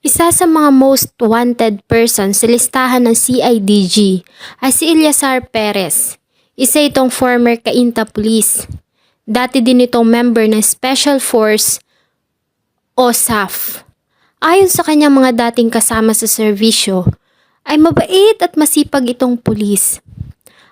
Isa sa mga most wanted person sa listahan ng CIDG ay si Eliasar Perez. Isa itong former Kainta Police. Dati din itong member ng Special Force o SAF. Ayon sa kanyang mga dating kasama sa serbisyo, ay mabait at masipag itong pulis.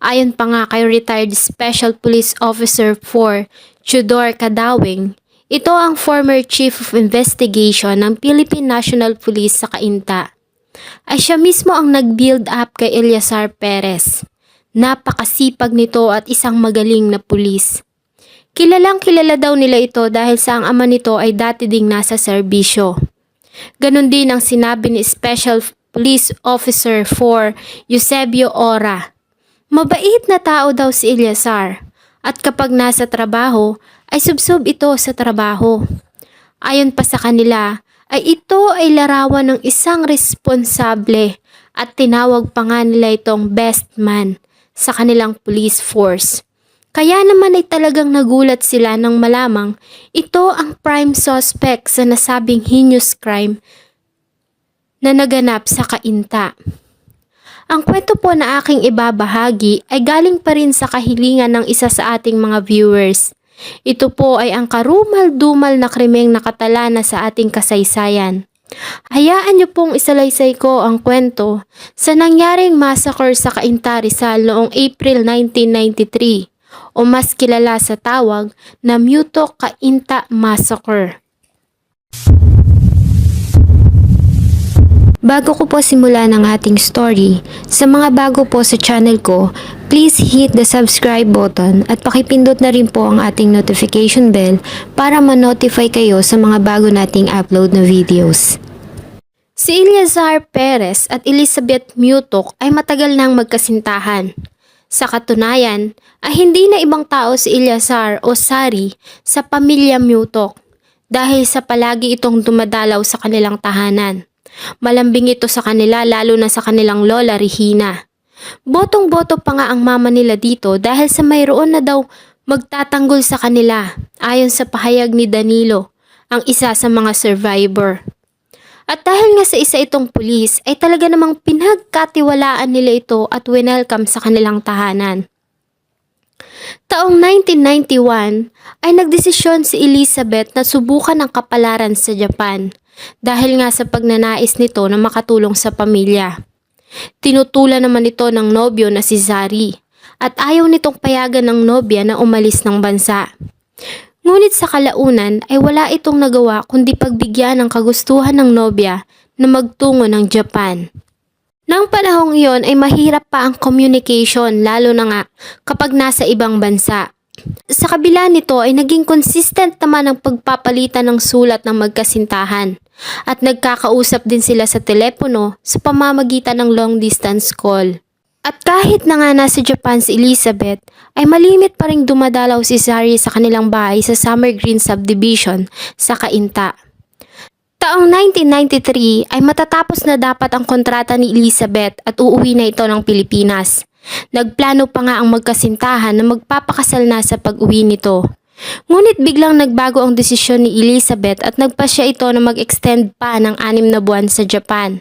Ayon pa nga kay retired Special Police Officer 4 Chudor Kadawing, ito ang former Chief of Investigation ng Philippine National Police sa Kainta. Ay siya mismo ang nag-build up kay Eliasar Perez. Napakasipag nito at isang magaling na pulis. Kilalang kilala daw nila ito dahil sa ang ama nito ay dati ding nasa serbisyo. Ganon din ang sinabi ni Special Police Officer 4 Eusebio Ora. Mabait na tao daw si Eliasar at kapag nasa trabaho ay subsob ito sa trabaho. Ayon pa sa kanila ay ito ay larawan ng isang responsable at tinawag pa nga nila itong best man sa kanilang police force. Kaya naman ay talagang nagulat sila nang malamang ito ang prime suspect sa nasabing heinous crime na naganap sa Kainta. Ang kwento po na aking ibabahagi ay galing pa rin sa kahilingan ng isa sa ating mga viewers. Ito po ay ang karumal-dumal na krimeng nakatala na sa ating kasaysayan. Hayaan niyo pong isalaysay ko ang kwento sa nangyaring massacre sa Cainta Rizal noong April 1993 o mas kilala sa tawag na Muto Cainta Massacre. Bago ko po simulan ang ating story, sa mga bago po sa channel ko, please hit the subscribe button at pakipindot na rin po ang ating notification bell para ma-notify kayo sa mga bago nating upload na videos. Si Eliazar Perez at Elizabeth Mutok ay matagal nang magkasintahan. Sa katunayan, ay hindi na ibang tao si Eliazar o Sari sa pamilya Mutok dahil sa palagi itong dumadalaw sa kanilang tahanan. Malambing ito sa kanila lalo na sa kanilang lola Regina. Botong-boto pa nga ang mama nila dito dahil sa mayroon na daw magtatanggol sa kanila ayon sa pahayag ni Danilo, ang isa sa mga survivor. At dahil nga sa isa itong pulis ay talaga namang pinagkatiwalaan nila ito at winelcome sa kanilang tahanan. Taong 1991 ay nagdesisyon si Elizabeth na subukan ang kapalaran sa Japan dahil nga sa pagnanais nito na makatulong sa pamilya. Tinutulan naman ito ng nobyo na si Zari at ayaw nitong payagan ng nobya na umalis ng bansa. Ngunit sa kalaunan ay wala itong nagawa kundi pagbigyan ng kagustuhan ng nobya na magtungo ng Japan. Nang panahong iyon ay mahirap pa ang communication lalo na nga kapag nasa ibang bansa. Sa kabila nito ay naging consistent naman ang pagpapalitan ng sulat ng magkasintahan at nagkakausap din sila sa telepono sa pamamagitan ng long distance call. At kahit na nga nasa Japan si Elizabeth, ay malimit pa rin dumadalaw si Zari sa kanilang bahay sa Summer Green Subdivision sa Cainta. Taong 1993 ay matatapos na dapat ang kontrata ni Elizabeth at uuwi na ito ng Pilipinas. Nagplano pa nga ang magkasintahan na magpapakasal na sa pag-uwi nito. Ngunit biglang nagbago ang desisyon ni Elizabeth at nagpasya ito na mag-extend pa ng anim na buwan sa Japan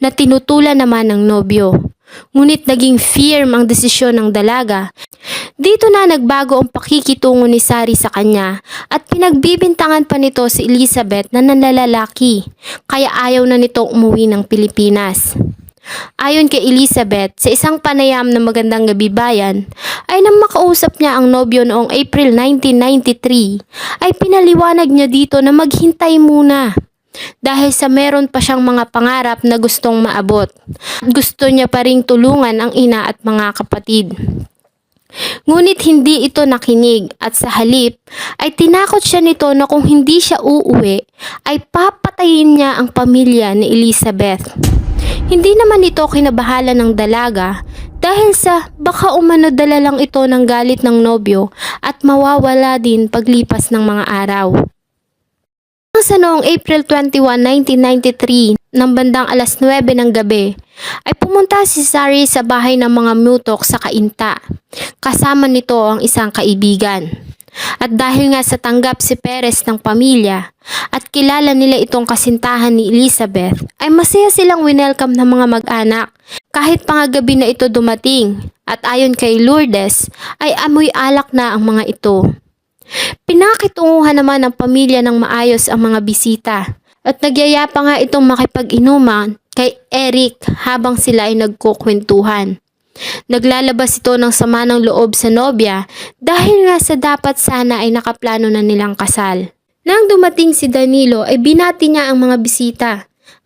na tinutulan naman ng nobyo. Ngunit naging firm ang desisyon ng dalaga. Dito na nagbago ang pakikitungo ni Sari sa kanya at pinagbibintangan pa nito si Elizabeth na nanlalalaki kaya ayaw na nitong umuwi ng Pilipinas. Ayon kay Elizabeth, sa isang panayam na magandang gabi bayan, ay nang makausap niya ang nobyo noong April 1993, ay pinaliwanag niya dito na maghintay muna. Dahil sa meron pa siyang mga pangarap na gustong maabot. Gusto niya pa ring tulungan ang ina at mga kapatid. Ngunit hindi ito nakinig at sa halip ay tinakot siya nito na kung hindi siya uuwi ay papatayin niya ang pamilya ni Elizabeth. Hindi naman ito kinabahala ng dalaga dahil sa baka umano dala lang ito ng galit ng nobyo at mawawala din paglipas ng mga araw. Sa noong April 21, 1993, ng bandang alas 9 ng gabi, ay pumunta si Sari sa bahay ng mga mutok sa Kainta. Kasama nito ang isang kaibigan. At dahil nga sa tanggap si Perez ng pamilya at kilala nila itong kasintahan ni Elizabeth, ay masaya silang winelcome ng mga mag-anak kahit pa nga gabi na ito dumating. At ayon kay Lourdes, ay amoy alak na ang mga ito. Pinakitunguhan naman ng pamilya ng maayos ang mga bisita at nagyaya pa nga itong makipag-inuman kay Eric habang sila ay nagkukwentuhan. Naglalabas ito ng sama ng loob sa nobya dahil nga sa dapat sana ay nakaplano na nilang kasal. Nang dumating si Danilo ay binati niya ang mga bisita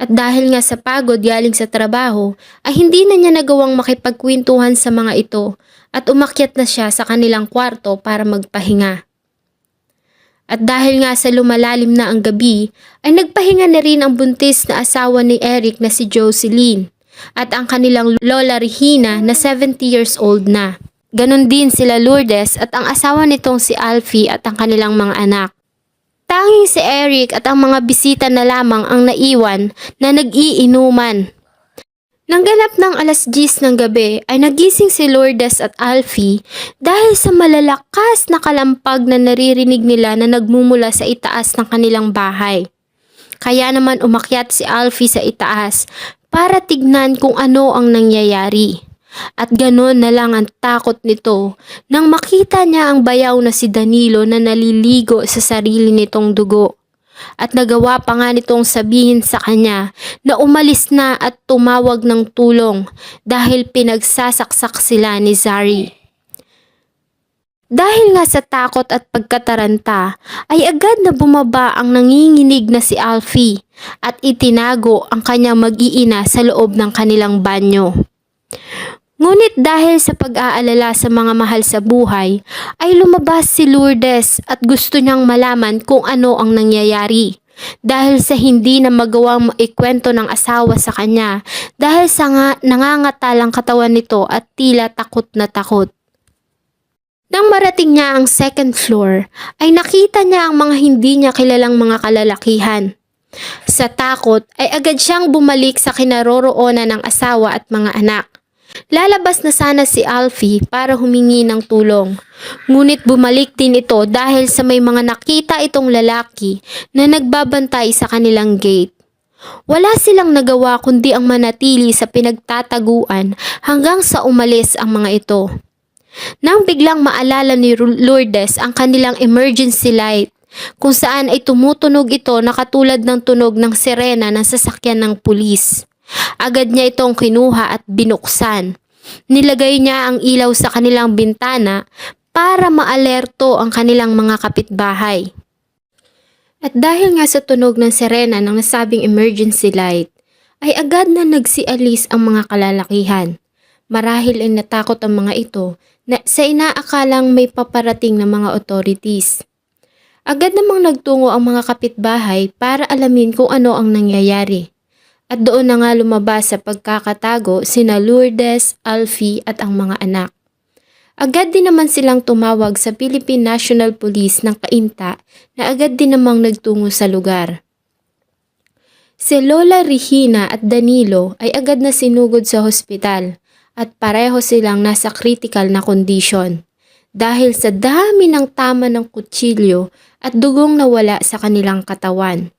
at dahil nga sa pagod galing sa trabaho ay hindi na niya nagawang makipagkwentuhan sa mga ito at umakyat na siya sa kanilang kwarto para magpahinga. At dahil nga sa lumalalim na ang gabi, ay nagpahinga na rin ang buntis na asawa ni Eric na si Jocelyn at ang kanilang lola Regina na 70 years old na. Ganon din sila Lourdes at ang asawa nitong si Alfie at ang kanilang mga anak. Tanging si Eric at ang mga bisita na lamang ang naiwan na nag-iinuman. Nang ganap ng alas 10 ng gabi ay nagising si Lourdes at Alfie dahil sa malalakas na kalampag na naririnig nila na nagmumula sa itaas ng kanilang bahay. Kaya naman umakyat si Alfie sa itaas para tignan kung ano ang nangyayari. At ganon na lang ang takot nito nang makita niya ang bayaw na si Danilo na naliligo sa sarili nitong dugo. At nagawa pa nga nitong sabihin sa kanya na umalis na at tumawag ng tulong dahil pinagsasaksak sila ni Zari. Dahil nga sa takot at pagkataranta, ay agad na bumaba ang nanginginig na si Alfie at itinago ang kanyang mag-iina sa loob ng kanilang banyo. Ngunit dahil sa pag-aalala sa mga mahal sa buhay, ay lumabas si Lourdes at gusto niyang malaman kung ano ang nangyayari. Dahil sa hindi na magawang ikwento ng asawa sa kanya dahil sa nga nangangatalang katawan nito at tila takot na takot. Nang marating niya ang second floor, ay nakita niya ang mga hindi niya kilalang mga kalalakihan. Sa takot ay agad siyang bumalik sa kinaroroonan ng asawa at mga anak. Lalabas na sana si Alfie para humingi ng tulong. Ngunit bumalik din ito dahil sa may mga nakita itong lalaki na nagbabantay sa kanilang gate. Wala silang nagawa kundi ang manatili sa pinagtataguan hanggang sa umalis ang mga ito. Nang biglang maalala ni Lourdes ang kanilang emergency light, kung saan ay tumutunog ito na katulad ng tunog ng sirena ng sasakyan ng pulis. Agad niya itong kinuha at binuksan. Nilagay niya ang ilaw sa kanilang bintana para maalerto ang kanilang mga kapitbahay. At dahil nga sa tunog ng sirena ng nasabing emergency light, ay agad na nagsialis ang mga kalalakihan. Marahil ay natakot ang mga ito na sa inaakalang may paparating na mga authorities. Agad namang nagtungo ang mga kapitbahay para alamin kung ano ang nangyayari. At doon na nga lumabas sa pagkakatago sina Lourdes, Alfie at ang mga anak. Agad din naman silang tumawag sa Philippine National Police ng Kainta na agad din namang nagtungo sa lugar. Si Lola Regina at Danilo ay agad na sinugod sa hospital at pareho silang nasa critical na kondisyon dahil sa dami ng tama ng kutsilyo at dugong nawala sa kanilang katawan.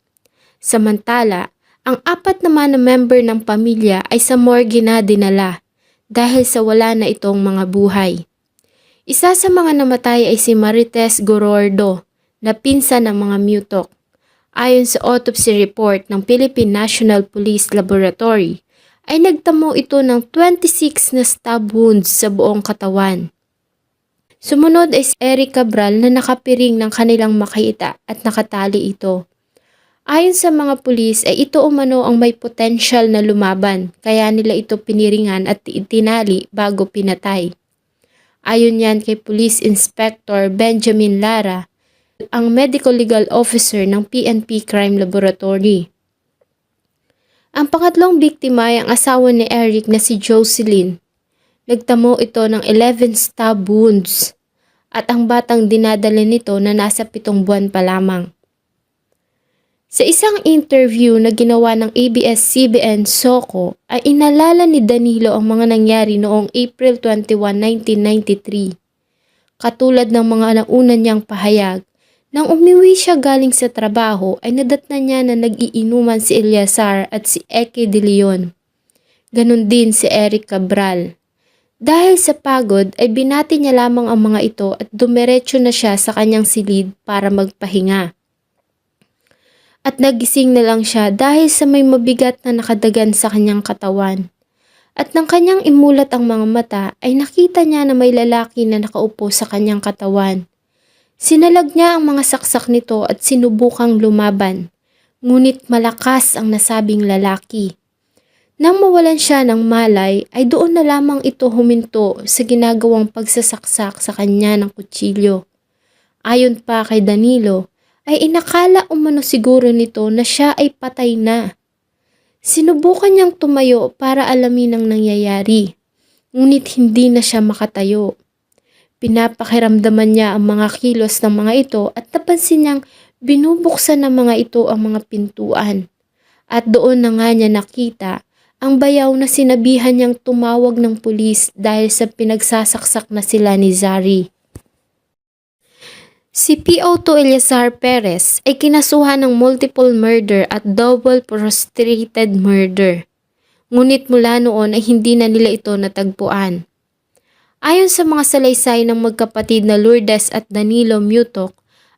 Samantala, ang apat naman na member ng pamilya ay sa morgue na dinala dahil sa wala na itong mga buhay. Isa sa mga namatay ay si Marites Gorordo na pinsan ng mga mutok. Ayon sa autopsy report ng Philippine National Police Laboratory, ay nagtamo ito ng 26 na stab wounds sa buong katawan. Sumunod ay si Eric Cabral na nakapiring ng kanilang makita at nakatali ito. Ayon sa mga pulis ay ito umano ang may potential na lumaban kaya nila ito piniringan at itinali bago pinatay. Ayon yan kay Police Inspector Benjamin Lara, ang medical legal officer ng PNP Crime Laboratory. Ang pangatlong biktima ay ang asawa ni Eric na si Jocelyn. Nagtamo ito ng 11 stab wounds at ang batang dinadala nito na nasa pitong buwan pa lamang. Sa isang interview na ginawa ng ABS-CBN Soko ay inalala ni Danilo ang mga nangyari noong April 21, 1993 Katulad ng mga nauna niyang pahayag, nang umiwi siya galing sa trabaho ay nadatnan niya na nag-iinuman si Eliazar at si Eke de Leon. Ganon din si Eric Cabral. Dahil sa pagod ay binati niya lamang ang mga ito at dumiretso na siya sa kanyang silid para magpahinga. At nagising na lang siya dahil sa may mabigat na nakadagan sa kanyang katawan. At nang kanyang imulat ang mga mata ay nakita niya na may lalaki na nakaupo sa kanyang katawan. Sinalag niya ang mga saksak nito at sinubukang lumaban. Ngunit malakas ang nasabing lalaki. Nang mawalan siya ng malay ay doon na lamang ito huminto sa ginagawang pagsasaksak sa kanya ng kutsilyo. Ayon pa kay Danilo ay inakala umano siguro nito na siya ay patay na. Sinubukan niyang tumayo para alamin ang nangyayari, ngunit hindi na siya makatayo. Pinapakiramdaman niya ang mga kilos ng mga ito at napansin niyang binubuksan ng mga ito ang mga pintuan. At doon na nga niya nakita ang bayaw na sinabihan niyang tumawag ng pulis dahil sa pinagsasaksak na sila ni Zari. Si P.O.2 Eleazar Perez ay kinasuhan ng multiple murder at double prostrated murder. Ngunit mula noon ay hindi na nila ito natagpuan. Ayon sa mga salaysay ng magkapatid na Lourdes at Danilo Mutok,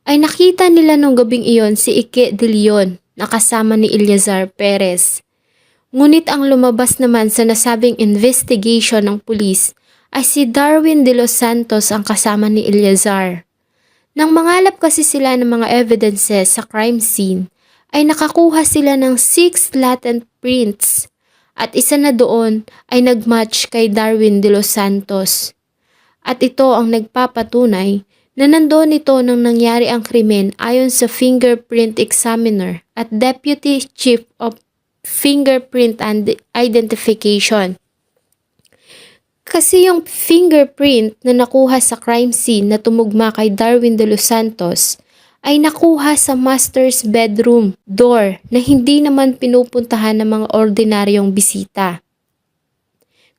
ay nakita nila nung gabing iyon si Ike de Leon na kasama ni Eleazar Perez. Ngunit ang lumabas naman sa nasabing investigation ng pulis ay si Darwin de los Santos ang kasama ni Eleazar. Nang mangalap kasi sila ng mga evidences sa crime scene, ay nakakuha sila ng 6 latent prints at isa na doon ay nagmatch kay Darwin de los Santos. At ito ang nagpapatunay na nandoon ito nang nangyari ang krimen ayon sa fingerprint examiner at Deputy Chief of Fingerprint and Identification. Kasi yung fingerprint na nakuha sa crime scene na tumugma kay Darwin de los Santos ay nakuha sa master's bedroom door na hindi naman pinupuntahan ng mga ordinaryong bisita.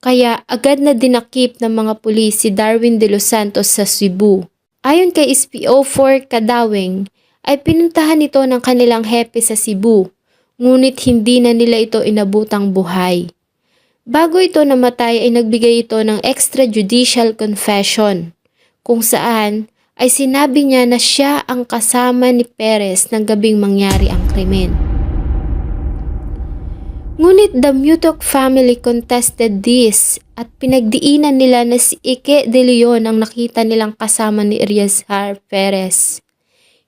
Kaya agad na dinakip ng mga pulis si Darwin de los Santos sa Cebu. Ayon kay SPO4 Kadawing, ay pinuntahan ito ng kanilang hepe sa Cebu, ngunit hindi na nila ito inabutang buhay. Bago ito namatay ay nagbigay ito ng extrajudicial confession, kung saan ay sinabi niya na siya ang kasama ni Perez ng gabing mangyari ang krimen. Ngunit the Mutok family contested this at pinagdiinan nila na si Ike de Leon ang nakita nilang kasama ni Eliazar Perez.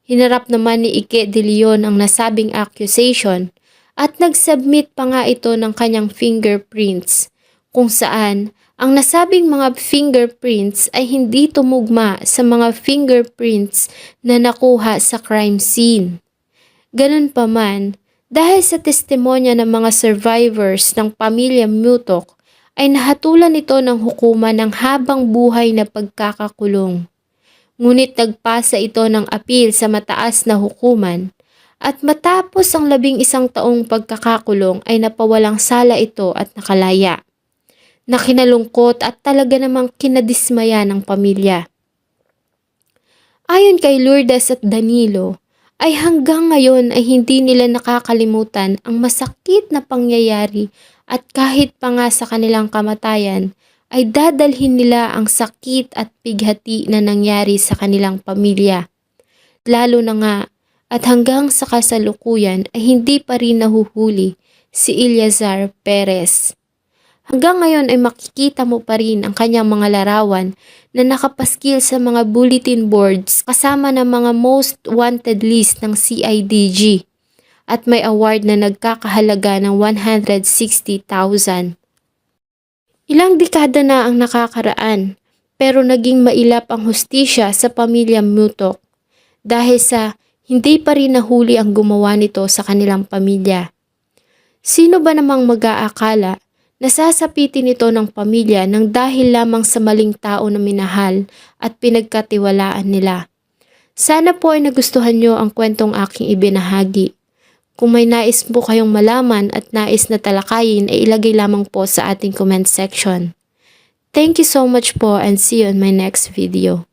Hinarap naman ni Ike de Leon ang nasabing accusation at nag-submit pa nga ito ng kanyang fingerprints kung saan ang nasabing mga fingerprints ay hindi tumugma sa mga fingerprints na nakuha sa crime scene. Ganun pa man, dahil sa testimonya ng mga survivors ng pamilya Mutok, ay nahatulan ito ng hukuman ng habang buhay na pagkakakulong. Ngunit nagpasa ito ng apil sa mataas na hukuman at matapos ang labing isang taong pagkakakulong ay napawalang sala ito at nakalaya. Nakinalungkot at talaga namang kinadismaya ng pamilya. Ayon kay Lourdes at Danilo, ay hanggang ngayon ay hindi nila nakakalimutan ang masakit na pangyayari at kahit pa nga sa kanilang kamatayan, ay dadalhin nila ang sakit at pighati na nangyari sa kanilang pamilya. Lalo na nga at hanggang sa kasalukuyan ay hindi pa rin nahuhuli si Eleazar Perez. Hanggang ngayon ay makikita mo pa rin ang kanyang mga larawan na nakapaskil sa mga bulletin boards kasama ng mga most wanted list ng CIDG at may award na nagkakahalaga ng 160,000. Ilang dekada na ang nakakaraan pero naging mailap ang hustisya sa pamilya Mutok dahil sa hindi pa rin nahuli ang gumawa nito sa kanilang pamilya. Sino ba namang mag-aakala Nasasapitin ito ng pamilya ng dahil lamang sa maling tao na minahal at pinagkatiwalaan nila. Sana po ay nagustuhan nyo ang kwentong aking ibinahagi. Kung may nais po kayong malaman at nais na talakayin ay ilagay lamang po sa ating comment section. Thank you so much po and see you in my next video.